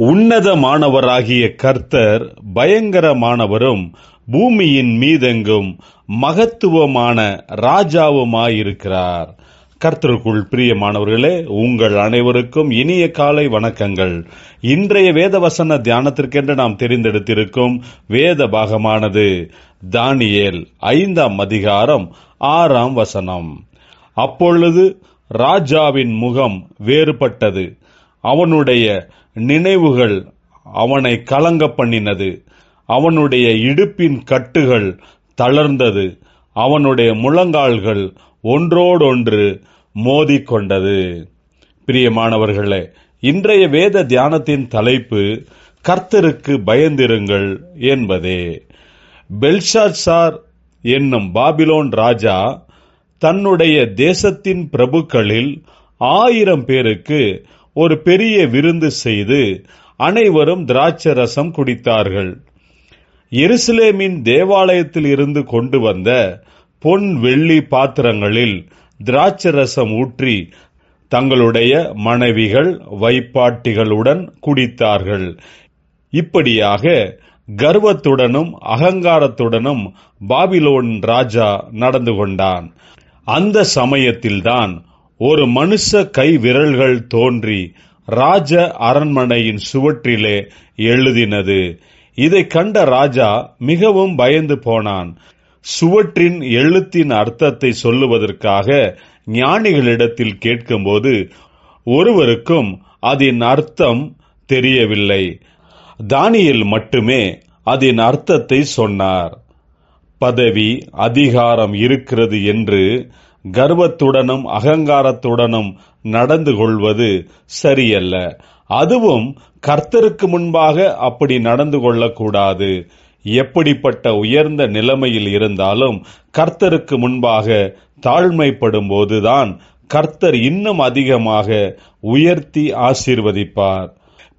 உன்னதமானவராகிய கர்த்தர் பயங்கரமானவரும் பூமியின் மீதெங்கும் மகத்துவமான ராஜாவுமாயிருக்கிறார். கர்த்தருக்குள் பிரியமானவர்களே உங்கள் அனைவருக்கும் இனிய காலை வணக்கங்கள். இன்றைய வேதவசன தியானத்திற்கென்று நாம் தெரிந்தெடுத்திருக்கும் வேத பாகமானது தானியேல் ஐந்தாம் அதிகாரம் ஆறாம் வசனம். அப்பொழுது ராஜாவின் முகம் வேறுபட்டது. அவனுடைய நினைவுகள் அவனை கலங்க பண்ணினது. அவனுடைய இடுப்பின் கட்டுகள் தளர்ந்தது. அவனுடைய முழங்கால்கள் ஒன்றோடொன்று மோதிக்கொண்டது. பிரியமானவர்களே இன்றைய வேத தியானத்தின் தலைப்பு கர்த்தருக்கு பயந்திருங்கள் என்பதே. பெல்ஷாசார் என்னும் பாபிலோன் ராஜா தன்னுடைய தேசத்தின் பிரபுக்களில் ஆயிரம் பேருக்கு ஒரு பெரிய விருந்து செய்து அனைவரும் திராட்சரசம் குடித்தார்கள். எருசலேமின் தேவாலயத்தில் இருந்து கொண்டு வந்த பொன் வெள்ளி பாத்திரங்களில் திராட்சரசம் ஊற்றி தங்களுடைய மனைவிகள் வைப்பாட்டிகளுடன் குடித்தார்கள். இப்படியாக கர்வத்துடனும் அகங்காரத்துடனும் பாபிலோன் ராஜா நடந்து கொண்டான். அந்த சமயத்தில்தான் ஒரு மனுஷ கை விரல்கள் தோன்றி ராஜ அரண்மனையின் சுவற்றிலே எழுதினது. இதை கண்ட ராஜா மிகவும் பயந்து போனான். சுவற்றின் எழுத்தின் அர்த்தத்தை சொல்லுவதற்காக ஞானிகளிடத்தில் கேட்கும்போது ஒருவருக்கும் அதன் அர்த்தம் தெரியவில்லை. தானியில் மட்டுமே அதன் அர்த்தத்தை சொன்னார். பதவி அதிகாரம் இருக்கிறது என்று கர்வத்துடனும் அகங்காரத்துடனும் நடந்து கொள்வது சரியல்ல. அதுவும் கர்த்தருக்கு முன்பாக அப்படி நடந்து கொள்ளக்கூடாது. எப்படிப்பட்ட உயர்ந்த நிலைமையில் இருந்தாலும் கர்த்தருக்கு முன்பாக தாழ்மைப்படும் போதுதான் கர்த்தர் இன்னும் அதிகமாக உயர்த்தி ஆசீர்வதிப்பார்.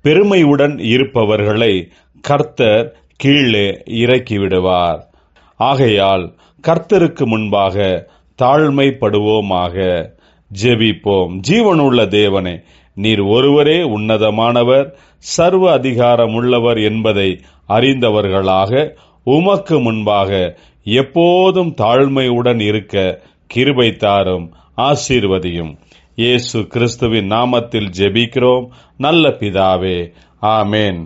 பெருமையுடன் இருப்பவர்களை கர்த்தர் கீழே இறக்கி விடுவார். ஆகையால் கர்த்தருக்கு முன்பாக தாழ்மைப்படுவோமாக ஜெபிப்போம். ஜீவனுள்ள தேவனே நீர் ஒருவரே உன்னதமானவர் சர்வ அதிகாரம் உள்ளவர் என்பதை அறிந்தவர்களாக உமக்கு முன்பாக எப்போதும் தாழ்மையுடன் இருக்க கிருபை தாரும் ஆசீர்வதியும். இயேசு கிறிஸ்துவின் நாமத்தில் ஜெபிக்கிறோம். நல்ல பிதாவே ஆமேன்.